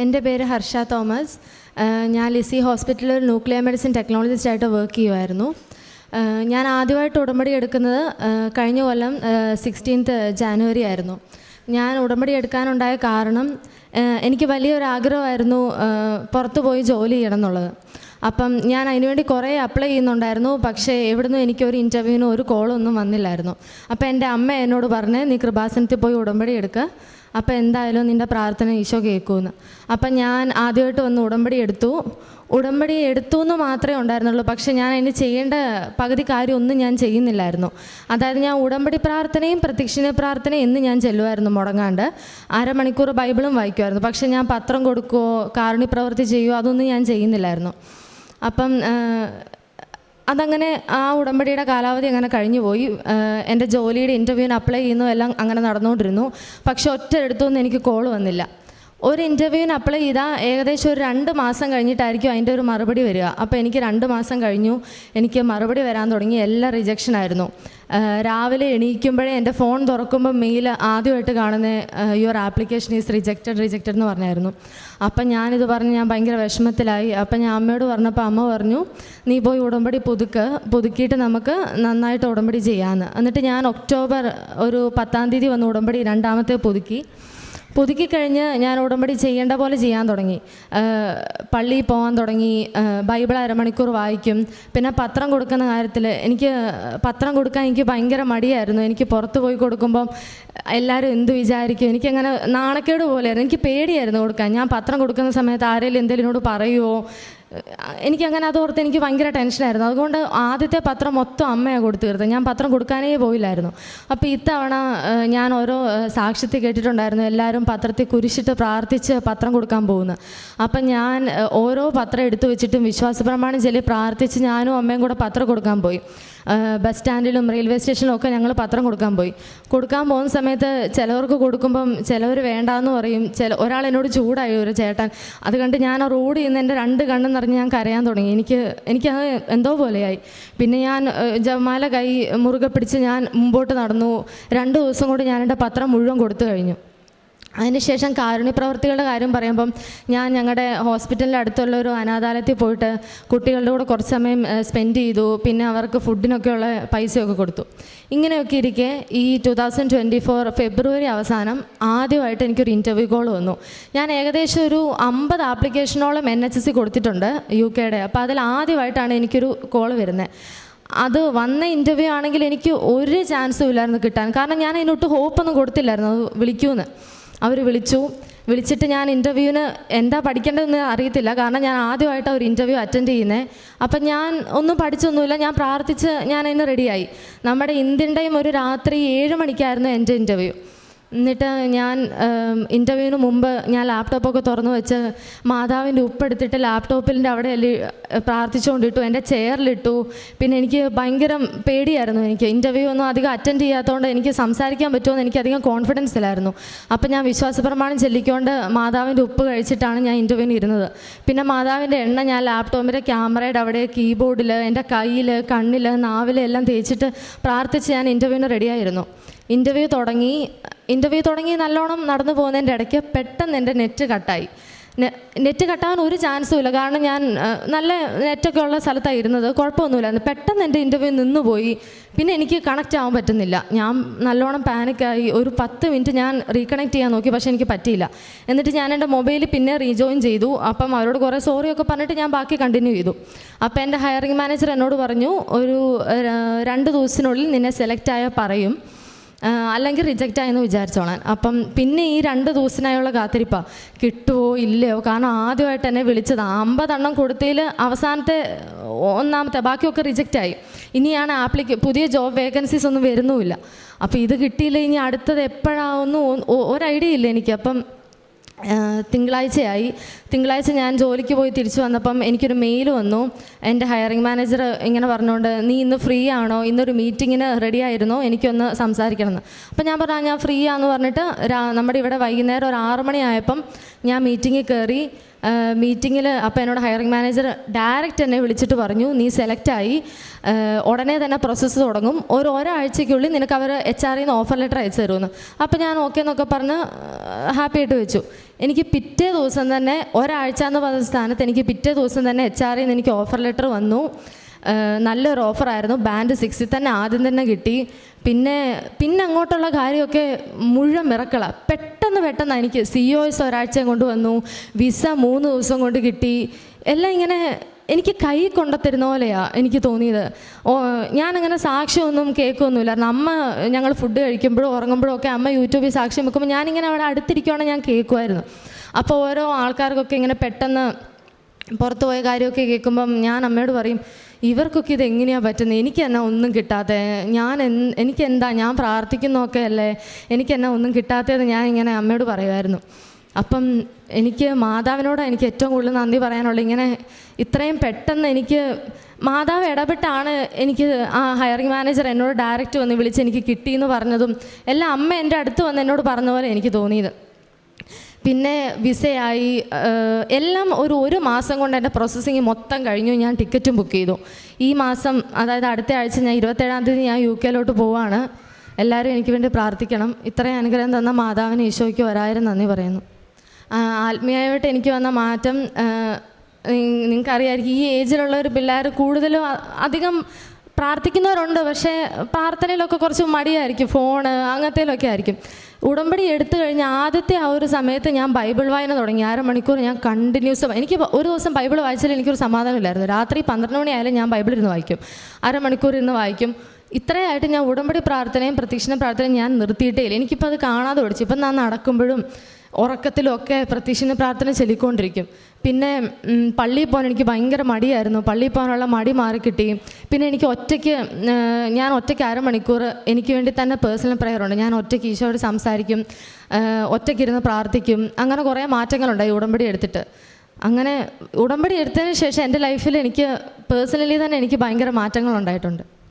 എന്റെ പേര് ഹർഷ തോമസ്. ഞാൻ ലിസി ഹോസ്പിറ്റലിൽ ന്യൂക്ലിയർ മെഡിസിൻ ടെക്നോളജിസ്റ്റ് ആയിട്ട് വർക്ക് ചെയ്യുമായിരുന്നു ഞാൻ ആദ്യമായിട്ട് ഉടമ്പടി എടുക്കുന്നത് കഴിഞ്ഞ കൊല്ലം സിക്സ്റ്റീൻത്ത് ജാനുവരി ആയിരുന്നു. ഞാൻ ഉടമ്പടി എടുക്കാനുണ്ടായ കാരണം എനിക്ക് വലിയൊരു ആഗ്രഹമായിരുന്നു പുറത്ത് പോയി ജോലി ചെയ്യണം എന്നുള്ളത്. അപ്പം ഞാൻ അതിനുവേണ്ടി കുറേ അപ്ലൈ ചെയ്യുന്നുണ്ടായിരുന്നു. പക്ഷേ എവിടുന്നും എനിക്കൊരു ഇന്റർവ്യൂവിനും ഒരു കോളൊന്നും വന്നില്ലായിരുന്നു. അപ്പോൾ എന്റെ അമ്മ എന്നോട് പറഞ്ഞ് നീ കൃപാസനത്തിൽ പോയി ഉടമ്പടി എടുക്കുക അപ്പോൾ എന്തായാലും നിന്റെ പ്രാർത്ഥന ഈശോ കേൾക്കുമെന്ന് അപ്പം ഞാൻ ആദ്യമായിട്ട് വന്ന് ഉടമ്പടി എടുത്തു. ഉടമ്പടി എടുത്തു എന്ന് മാത്രമേ ഉണ്ടായിരുന്നുള്ളൂ. പക്ഷേ ഞാൻ അതിന് ചെയ്യേണ്ട പകുതി കാര്യമൊന്നും ഞാൻ ചെയ്യുന്നില്ലായിരുന്നു. അതായത് ഞാൻ ഉടമ്പടി പ്രാർത്ഥനയും പ്രത്യക്ഷണ പ്രാർത്ഥനയും എന്ന് ഞാൻ ചെല്ലുമായിരുന്നു മുടങ്ങാണ്ട്. അരമണിക്കൂർ ബൈബിളും വായിക്കുമായിരുന്നു. പക്ഷേ ഞാൻ പത്രം കൊടുക്കുകയോ കാരുണ്യ പ്രവൃത്തി ചെയ്യുമോ അതൊന്നും ഞാൻ ചെയ്യുന്നില്ലായിരുന്നു. അപ്പം അതങ്ങനെ ആ ഉടമ്പടിയുടെ കാലാവധി അങ്ങനെ കഴിഞ്ഞു പോയി. എന്റെ ജോലിയുടെ ഇന്റർവ്യൂവിന് അപ്ലൈ ചെയ്യുന്നു എല്ലാം അങ്ങനെ നടന്നുകൊണ്ടിരുന്നു പക്ഷെ ഒറ്റ എടുത്തൊന്നും എനിക്ക് കോൾ വന്നില്ല. ഒരു ഇന്റർവ്യൂവിന് അപ്ലൈ ചെയ്താൽ ഏകദേശം ഒരു രണ്ട് മാസം കഴിഞ്ഞിട്ടായിരിക്കും അതിന്റെ ഒരു മറുപടി വരിക. അപ്പോൾ എനിക്ക് രണ്ട് മാസം കഴിഞ്ഞു. എനിക്ക് മറുപടി വരാൻ തുടങ്ങി. എല്ലാം റിജക്ഷൻ ആയിരുന്നു. രാവിലെ എണീക്കുമ്പോഴേ എന്റെ ഫോൺ തുറക്കുമ്പോൾ മെയിൽ ആദ്യമായിട്ട് കാണുന്ന your application is rejected rejected എന്ന് പറഞ്ഞായിരുന്നു. അപ്പം ഞാനിത് പറഞ്ഞ് ഞാൻ ഭയങ്കര വിഷമത്തിലായി. അപ്പം ഞാൻ അമ്മയോട് പറഞ്ഞപ്പോൾ അമ്മ പറഞ്ഞു നീ പോയി ഉടമ്പടി പുതുക്ക്. പുതുക്കിയിട്ട് നമുക്ക് നന്നായിട്ട് ഉടമ്പടി ചെയ്യാമെന്ന് എന്നിട്ട് ഞാൻ ഒക്ടോബർ ഒരു പത്താം തീയതി വന്ന് ഉടമ്പടി രണ്ടാമത്തെ പുതുക്കി. പുതുക്കി കഴിഞ്ഞ് ഞാൻ ഉടമ്പടി ചെയ്യേണ്ട പോലെ ചെയ്യാൻ തുടങ്ങി. പള്ളിയിൽ പോകാൻ തുടങ്ങി. ബൈബിൾ അരമണിക്കൂർ വായിക്കും. പിന്നെ പത്രം കൊടുക്കുന്ന കാര്യത്തിൽ എനിക്ക് പത്രം കൊടുക്കാൻ എനിക്ക് ഭയങ്കര മടിയായിരുന്നു. എനിക്ക് പുറത്ത് പോയി കൊടുക്കുമ്പം എല്ലാവരും എന്ത് വിചാരിക്കും? എനിക്കങ്ങനെ നാണക്കേട് പോലെയായിരുന്നു. എനിക്ക് പേടിയായിരുന്നു കൊടുക്കാൻ. ഞാൻ പത്രം കൊടുക്കുന്ന സമയത്ത് ആരെങ്കിലും എന്തെങ്കിലും എന്നോട് പറയുമോ എനിക്കങ്ങനെ അതോർത്ത് എനിക്ക് ഭയങ്കര ടെൻഷനായിരുന്നു. അതുകൊണ്ട് ആദ്യത്തെ പത്രം മൊത്തം അമ്മയാണ് കൊടുത്തു തീർത്തത്. ഞാൻ പത്രം കൊടുക്കാനേ പോയില്ലായിരുന്നു. അപ്പോൾ ഇത്തവണ ഞാൻ ഓരോ സാക്ഷ്യത്തിൽ കേട്ടിട്ടുണ്ടായിരുന്നു. എല്ലാവരും പത്രത്തിൽ കുരിശിട്ട് പ്രാർത്ഥിച്ച് പത്രം കൊടുക്കാൻ പോകുന്നു. അപ്പം ഞാൻ ഓരോ പത്രം എടുത്തു വെച്ചിട്ടും വിശ്വാസപ്രമാണം ചെല്ലി പ്രാർത്ഥിച്ച് ഞാനും അമ്മയും കൂടെ പത്രം കൊടുക്കാൻ പോയി. ബസ് സ്റ്റാൻഡിലും റെയിൽവേ സ്റ്റേഷനിലും ഒക്കെ ഞങ്ങൾ പത്രം കൊടുക്കാൻ പോയി. കൊടുക്കാൻ പോകുന്ന സമയത്ത് ചിലവർക്ക് കൊടുക്കുമ്പം ചിലവർ വേണ്ടാന്ന് പറയും. ചില ഒരാൾ എന്നോട് ചൂടായി ഒരു ചേട്ടൻ. അത് കണ്ട് ഞാൻ ആ റോഡ് ചെയ്യുന്ന എന്റെ രണ്ട് കണ്ണും നിറഞ്ഞ് ഞാൻ കരയാൻ തുടങ്ങി. എനിക്ക് എനിക്കത് എന്തോ പോലെയായി. പിന്നെ ഞാൻ ജമാല കൈ മുറുകെ പിടിച്ച് ഞാൻ മുമ്പോട്ട് നടന്നു. രണ്ട് ദിവസം കൊണ്ട് ഞാൻ എന്റെ പത്രം മുഴുവൻ കൊടുത്തു കഴിഞ്ഞു. അതിനുശേഷം കാരുണ്യ പ്രവർത്തികളുടെ കാര്യം പറയുമ്പം ഞാൻ ഞങ്ങളുടെ ഹോസ്പിറ്റലിന്റെ അടുത്തുള്ള ഒരു അനാഥാലയത്തിൽ പോയിട്ട് കുട്ടികളുടെ കൂടെ കുറച്ച് സമയം സ്പെൻഡ് ചെയ്തു. പിന്നെ അവർക്ക് ഫുഡിനൊക്കെയുള്ള പൈസയൊക്കെ കൊടുത്തു. ഇങ്ങനെയൊക്കെ ഇരിക്കെ ഈ two thousand twenty four February അവസാനം ആദ്യമായിട്ട് എനിക്കൊരു ഇന്റർവ്യൂ കോൾ വന്നു. ഞാൻ ഏകദേശം ഒരു അമ്പത് ആപ്ലിക്കേഷനോളം എൻ എച്ച് എസ് സി കൊടുത്തിട്ടുണ്ട് യു കെയുടെ അപ്പോൾ അതിൽ ആദ്യമായിട്ടാണ് എനിക്കൊരു കോൾ വരുന്നത് അത് വന്ന ഇന്റർവ്യൂ ആണെങ്കിൽ എനിക്ക് ഒരു ചാൻസും ഇല്ലായിരുന്നു കിട്ടാൻ. കാരണം ഞാൻ അതിനൊട്ട് ഹോപ്പൊന്നും കൊടുത്തില്ലായിരുന്നു. അത് വിളിക്കൂന്ന്. അവർ വിളിച്ചു. വിളിച്ചിട്ട് ഞാൻ ഇന്റർവ്യൂവിന് എന്താ പഠിക്കേണ്ടതെന്ന് അറിയത്തില്ല. കാരണം ഞാൻ ആദ്യമായിട്ട് ഒരു ഇന്റർവ്യൂ അറ്റൻഡ് ചെയ്യുന്നത് അപ്പം ഞാൻ ഒന്നും പഠിച്ചൊന്നുമില്ല. ഞാൻ പ്രാർത്ഥിച്ച് ഞാൻ അതിന് റെഡിയായി. നമ്മുടെ ഇന്ത്യൻ ടൈം ഒരു രാത്രി ഏഴ് മണിക്കായിരുന്നു എന്റെ ഇന്റർവ്യൂ എന്നിട്ട് ഞാൻ ഇന്റർവ്യൂവിന് മുമ്പ് ഞാൻ ലാപ്ടോപ്പൊക്കെ തുറന്നു വെച്ച് മാതാവിന്റെ ഉപ്പെടുത്തിട്ട് ലാപ്ടോപ്പിന്റെ അവിടെ പ്രാർത്ഥിച്ചുകൊണ്ടിട്ടു എന്റെ ചെയറിലിട്ടു പിന്നെ എനിക്ക് ഭയങ്കര പേടിയായിരുന്നു എനിക്ക്. ഇന്റർവ്യൂ ഒന്നും അധികം അറ്റൻഡ് ചെയ്യാത്തതുകൊണ്ട് എനിക്ക് സംസാരിക്കാൻ പറ്റുമെന്ന് എനിക്ക് അധികം കോൺഫിഡൻസ് ഇല്ലായിരുന്നു. അപ്പം ഞാൻ വിശ്വാസപ്രമാണം ചെല്ലിക്കൊണ്ട് മാതാവിന്റെ ഉപ്പ് കഴിച്ചിട്ടാണ് ഞാൻ ഇന്റർവ്യൂവിന് ഇരുന്നത്. പിന്നെ മാതാവിന്റെ എണ്ണ ഞാൻ ലാപ്ടോപ്പിന്റെ ക്യാമറയുടെ അവിടെ കീബോർഡിൽ എന്റെ കയ്യിൽ കണ്ണിൽ നാവിൽ എല്ലാം തേച്ചിട്ട് പ്രാർത്ഥിച്ച് ഞാൻ ഇന്റർവ്യൂവിന് റെഡിയായിരുന്നു ഇന്റർവ്യൂ തുടങ്ങി ഇന്റർവ്യൂ തുടങ്ങി നല്ലോണം നടന്നു പോകുന്നതിന്റെ ഇടയ്ക്ക് പെട്ടെന്ന് എന്റെ നെറ്റ് കട്ടായി നെറ്റ് കട്ടാൻ ഒരു ചാൻസും ഇല്ല. കാരണം ഞാൻ നല്ല നെറ്റൊക്കെ ഉള്ള സ്ഥലത്താണ് ഇരുന്നത്. കുഴപ്പമൊന്നുമില്ലായിരുന്നു. പെട്ടെന്ന് എന്റെ ഇന്റർവ്യൂ നിന്നുപോയി പിന്നെ എനിക്ക് കണക്റ്റ് ആവാൻ പറ്റുന്നില്ല. ഞാൻ നല്ലോണം പാനിക്കായി ഒരു പത്ത് മിനിറ്റ് ഞാൻ റീകണക്ട് ചെയ്യാൻ നോക്കി. പക്ഷേ എനിക്ക് പറ്റിയില്ല. എന്നിട്ട് ഞാൻ എന്റെ മൊബൈൽ പിന്നെ റീജോയിൻ ചെയ്തു. അപ്പം അവരോട് കുറേ സോറിയൊക്കെ പറഞ്ഞിട്ട് ഞാൻ ബാക്കി കണ്ടിന്യൂ ചെയ്തു. അപ്പോൾ എന്റെ ഹയറിംഗ് മാനേജർ എന്നോട് പറഞ്ഞു ഒരു രണ്ട് ദിവസത്തിനുള്ളിൽ നിന്നെ സെലക്ട് ആയാൽ പറയും. അല്ലെങ്കിൽ റിജക്റ്റ് ആയെന്ന് വിചാരിച്ചോളാൻ. അപ്പം പിന്നെ ഈ രണ്ട് ദിവസത്തിനായുള്ള കാത്തിരിപ്പാ. കിട്ടുമോ ഇല്ലയോ? കാരണം ആദ്യമായിട്ട് തന്നെ വിളിച്ചത് അമ്പതെണ്ണം കൊടുത്തതിൽ അവസാനത്തെ ഒന്നാമത്തെ ബാക്കിയൊക്കെ റിജക്റ്റ് ആയി. ഇനിയാണ് ആപ്ലിക്ക പുതിയ ജോബ് വേക്കൻസീസ് ഒന്നും വരുന്നുമില്ല. അപ്പോൾ ഇത് കിട്ടിയില്ല ഇനി അടുത്തത് എപ്പോഴാവുന്നു ഒരു ഐഡിയ ഇല്ല എനിക്ക്. അപ്പം തിങ്കളാഴ്ചയായി. തിങ്കളാഴ്ച ഞാൻ ജോലിക്ക് പോയി തിരിച്ചു വന്നപ്പം എനിക്കൊരു മെയിൽ വന്നു. എന്റെ ഹയറിംഗ് മാനേജർ ഇങ്ങനെ പറഞ്ഞുകൊണ്ട് നീ ഇന്ന് ഫ്രീ ആണോ? ഇന്നൊരു മീറ്റിങ്ങിന് റെഡി ആയിരുന്നോ. എനിക്കൊന്ന് സംസാരിക്കണം എന്ന്. അപ്പം ഞാൻ പറഞ്ഞു ഞാൻ ഫ്രീ ആണെന്ന് പറഞ്ഞിട്ട് നമ്മുടെ ഇവിടെ വൈകുന്നേരം ഒരു ആറ് മണിയായപ്പം ഞാൻ മീറ്റിങ്ങിൽ കയറി മീറ്റിങ്ങിൽ അപ്പോൾ എന്നോട് ഹയറിംഗ് മാനേജർ ഡയറക്റ്റ് എന്നെ വിളിച്ചിട്ട് പറഞ്ഞു നീ സെലക്റ്റായി ഉടനെ തന്നെ പ്രോസസ്സ് തുടങ്ങും. ഒരു ഒരാഴ്ചയ്ക്കുള്ളിൽ നിനക്ക് അവർ എച്ച് ആറിൽ നിന്ന് ഓഫർ ലെറ്റർ അയച്ചു തരുമെന്ന്. അപ്പോൾ ഞാൻ ഓക്കെ എന്നൊക്കെ പറഞ്ഞ് ഹാപ്പി ആയിട്ട് വെച്ചു. എനിക്ക് പിറ്റേ ദിവസം തന്നെ ഒരാഴ്ച എന്ന് പറഞ്ഞ സ്ഥാനത്ത് എനിക്ക് പിറ്റേ ദിവസം തന്നെ എച്ച് ആറിൽ നിന്ന് എനിക്ക് ഓഫർ ലെറ്റർ വന്നു. നല്ലൊരു ഓഫറായിരുന്നു. ബാൻഡ് സിക്സിൽ തന്നെ ആദ്യം തന്നെ കിട്ടി. പിന്നെ പിന്നെ അങ്ങോട്ടുള്ള കാര്യമൊക്കെ മുഴുവൻ മിറക്കള. പെട്ടെന്ന് പെട്ടെന്ന് എനിക്ക് സി ഒ എസ് ഒരാഴ്ച കൊണ്ട് വന്നു. വിസ മൂന്ന് ദിവസം കൊണ്ട് കിട്ടി. എല്ലാം ഇങ്ങനെ എനിക്ക് കൈ കൊണ്ടത്തരുന്ന പോലെയാണ് എനിക്ക് തോന്നിയത്. ഞാനങ്ങനെ സാക്ഷ്യമൊന്നും കേൾക്കൊന്നുമില്ലായിരുന്നു അമ്മ ഞങ്ങൾ ഫുഡ് കഴിക്കുമ്പോഴും ഉറങ്ങുമ്പോഴും ഒക്കെ അമ്മ യൂട്യൂബിൽ സാക്ഷ്യം വെക്കുമ്പോൾ ഞാനിങ്ങനെ അവിടെ അടുത്തിരിക്കുവാണെങ്കിൽ ഞാൻ കേൾക്കുമായിരുന്നു അപ്പോൾ ഓരോ ആൾക്കാർക്കൊക്കെ ഇങ്ങനെ പെട്ടെന്ന് പുറത്തു പോയ കാര്യമൊക്കെ കേൾക്കുമ്പം ഞാൻ അമ്മയോട് പറയും ഇവർക്കൊക്കെ ഇത് എങ്ങനെയാണ് പറ്റുന്നത്? എനിക്ക് എന്നാ ഒന്നും കിട്ടാത്ത? ഞാൻ എനിക്ക് എന്താ ഞാൻ പ്രാർത്ഥിക്കുന്നൊക്കെ അല്ലേ? എനിക്ക് എന്നാ ഒന്നും കിട്ടാത്തതെന്ന് ഞാൻ ഇങ്ങനെ അമ്മയോട് പറയുമായിരുന്നു. അപ്പം എനിക്ക് മാതാവിനോട് എനിക്ക് ഏറ്റവും കൂടുതൽ നന്ദി പറയാനുള്ളത്. ഇങ്ങനെ ഇത്രയും പെട്ടെന്ന് എനിക്ക് മാതാവ് ഇടപെട്ടാണ് എനിക്ക് ആ ഹയറിംഗ് മാനേജർ എന്നോട് ഡയറക്റ്റ് വന്ന് വിളിച്ച് എനിക്ക് കിട്ടിയെന്ന് പറഞ്ഞതും എല്ലാം അമ്മ എന്റെ അടുത്ത് വന്ന് എന്നോട് പറഞ്ഞ പോലെ എനിക്ക് തോന്നിയത്. പിന്നെ വിസയായി എല്ലാം ഒരു ഒരു മാസം കൊണ്ട് എന്റെ പ്രോസസ്സിങ് മൊത്തം കഴിഞ്ഞു. ഞാൻ ടിക്കറ്റും ബുക്ക് ചെയ്തു. ഈ മാസം അതായത് അടുത്ത ആഴ്ച ഞാൻ ഇരുപത്തേഴാം തീയതി ഞാൻ യു കെയിലോട്ട് പോവാണ്. എല്ലാവരും എനിക്ക് വേണ്ടി പ്രാർത്ഥിക്കണം. ഇത്രയും അനുഗ്രഹം തന്ന മാതാവിന് ഈശോയ്ക്ക് ഒരായിരം നന്ദി പറയുന്നു. ആത്മീയമായിട്ട് എനിക്ക് വന്ന മാറ്റം നിങ്ങൾക്കറിയായിരിക്കും ഈ ഏജിലുള്ള ഒരു പിള്ളേർ കൂടുതലും അധികം പ്രാർത്ഥിക്കുന്നവരുണ്ട്. പക്ഷേ പ്രാർത്ഥനയിലൊക്കെ കുറച്ച് മടിയായിരിക്കും. ഫോണ് അങ്ങനത്തേലൊക്കെ ആയിരിക്കും. ഉടമ്പടി എടുത്തു കഴിഞ്ഞ ആദ്യത്തെ ആ ഒരു സമയത്ത് ഞാൻ ബൈബിൾ വായന തുടങ്ങി. അരമണിക്കൂർ ഞാൻ കണ്ടിന്യൂസ് എനിക്ക് ഒരു ദിവസം ബൈബിൾ വായിച്ചാൽ എനിക്കൊരു സമാധാനമില്ലായിരുന്നു. രാത്രി പന്ത്രണ്ട് മണിയായാലും ഞാൻ ബൈബിൾ ഇരുന്ന് വായിക്കും. അരമണിക്കൂർ ഇരുന്ന് വായിക്കും. ഇത്രയായിട്ട് ഞാൻ ഉടമ്പടി പ്രാർത്ഥനയും പ്രത്യക്ഷണ പ്രാർത്ഥനയും ഞാൻ നിർത്തിയിട്ടേ ഇല്ല. എനിക്കിപ്പോൾ അത് കാണാതെ ഓടിച്ചു. ഇപ്പം ഞാൻ നടക്കുമ്പോഴും ഉറക്കത്തിലൊക്കെ പ്രത്യക്ഷിന് പ്രാർത്ഥന ചൊല്ലിക്കൊണ്ടിരിക്കും. പിന്നെ പള്ളിയിൽ പോകാൻ എനിക്ക് ഭയങ്കര മടിയായിരുന്നു. പള്ളിയിൽ പോകാനുള്ള മടി മാറിക്കിട്ടി പിന്നെ എനിക്ക് ഒറ്റയ്ക്ക് ഞാൻ ഒറ്റയ്ക്ക് അരമണിക്കൂർ എനിക്ക് വേണ്ടി തന്നെ പേഴ്സണൽ പ്രെയർ ഉണ്ട്. ഞാൻ ഒറ്റയ്ക്ക് ഈശോയോട് സംസാരിക്കും ഒറ്റയ്ക്കിരുന്ന് പ്രാർത്ഥിക്കും. അങ്ങനെ കുറേ മാറ്റങ്ങളുണ്ടായി ഉടമ്പടി എടുത്തിട്ട്. അങ്ങനെ ഉടമ്പടി എടുത്തതിന് ശേഷം എന്റെ ലൈഫിൽ എനിക്ക് പേഴ്സണലി തന്നെ എനിക്ക് ഭയങ്കര മാറ്റങ്ങളുണ്ടായിട്ടുണ്ട്